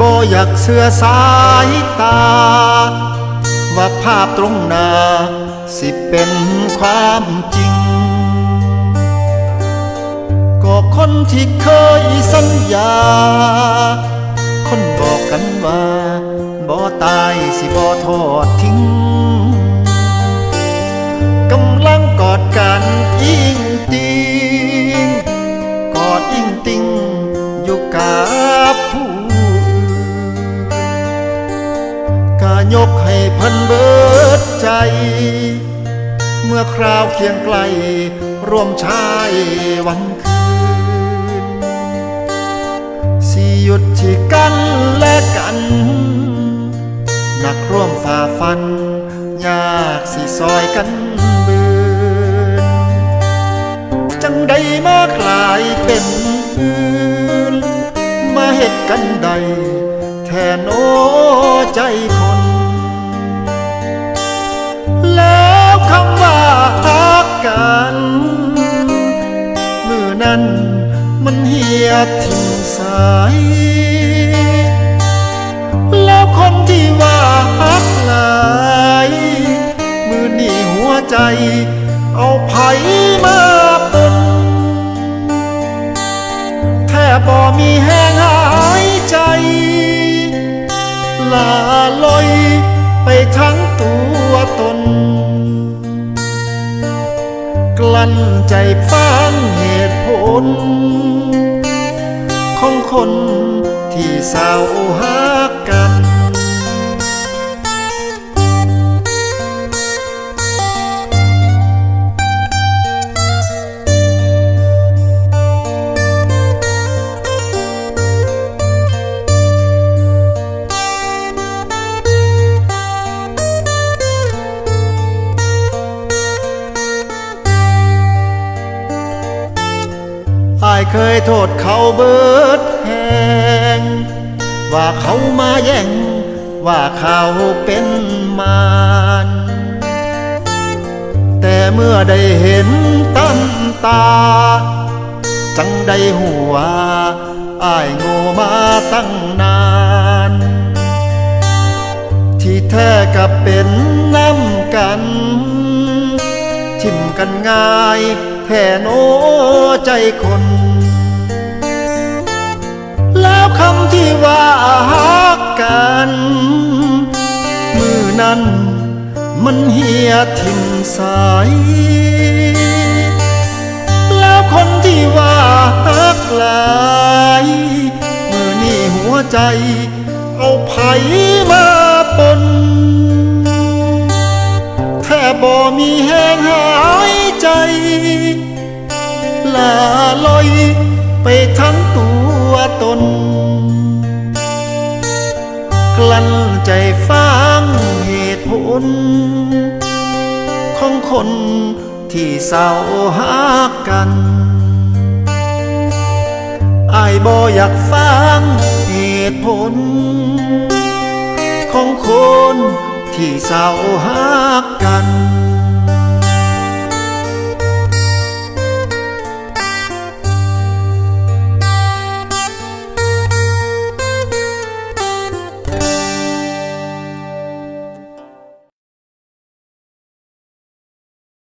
บ่อยากเสือสายตา ว่าภาพตรงหน้าสิเป็นความจริง ก็คนที่เคยสัญญา คนบอกกันว่าบ่ตายสิบ่ทอดทิ้งกำลังกอดกันอิงติงกอดอิงติงอยู่กับผู้ กายกให้เพันเบิดใจ เมื่อคราวเคียงไกลร่วมชายวันคืน สิหยุดที่กันและกัน นักร่วมฝ่าฟัน ยากสิซอยกันเบืนจังใดมาคลายเป็นอื่นมาเหตุกันใดแทนโอใจคน ดทิ้งสาย แล้วคนที่ว่าฮักหลาย มือนี่หัวใจ เอาไผมาปนแทบบ่มีแห้งหายใจ ลาลอยไปทั้งตัวตน กลั้นใจฟังเหตุผล คนที่เศร้าหักกัน อายเคยโทษ เขาเบิดแหงว่าเขามาแย่ง ว่าเขาเป็นมารแต่เมื่อได้เห็นตั้มตา จังได้หัวอายโง่มาตั้งนาน ที่แท้กับเป็นน้ำกัน ทิมกันง่ายแท่โนใจคน แล้วคำที่ว่าฮักกัน มือนั้นมันเหียทิ่มสาย แล้วคนที่ว่าฮักหลาย มือนี่หัวใจเอาไผ น กลั้นใจฟังเหตุผล ของคนที่เศร้าหักกันอายบ่อยากฟังเหตุผล ของคนที่เศร้าหักกัน